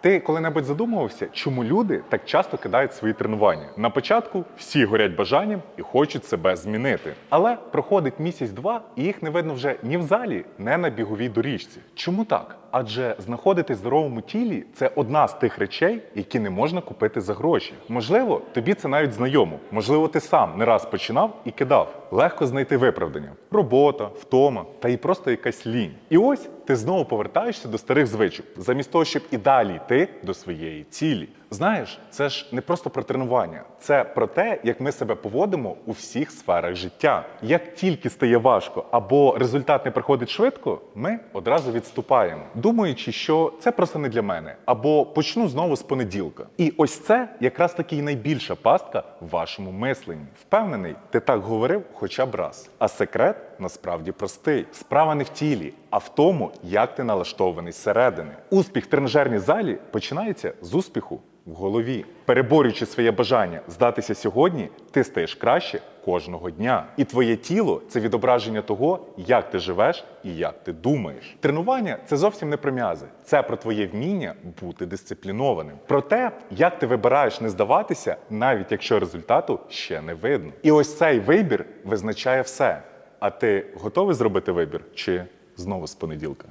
Ти коли-небудь задумувався, чому люди так часто кидають свої тренування? На початку всі горять бажанням і хочуть себе змінити. Але проходить місяць-два, і їх не видно вже ні в залі, ні на біговій доріжці. Чому так? Адже знаходитись в здоровому тілі це одна з тих речей, які не можна купити за гроші. Можливо, тобі це навіть знайомо. Можливо, ти сам не раз починав і кидав. Легко знайти виправдання: робота, втома та і просто якась лінь. І ось ти знову повертаєшся до старих звичок, замість того, щоб і далі йти до своєї цілі. Знаєш, це ж не просто про тренування, це про те, як ми себе поводимо у всіх сферах життя. Як тільки стає важко або результат не приходить швидко, ми одразу відступаємо, думаючи, що це просто не для мене, або почну знову з понеділка. І ось це якраз таки і найбільша пастка в вашому мисленні. Впевнений, ти так говорив хоча б раз. А секрет насправді простий. Справа не в тілі, а в тому, як ти налаштований зсередини. Успіх в тренажерній залі починається з успіху в голові. Переборюючи своє бажання здатися сьогодні, ти стаєш краще кожного дня. І твоє тіло це відображення того, як ти живеш і як ти думаєш. Тренування це зовсім не про м'язи, це про твоє вміння бути дисциплінованим. Про те, як ти вибираєш не здаватися, навіть якщо результату ще не видно. І ось цей вибір визначає все. А ти готовий зробити вибір чи знову з понеділка?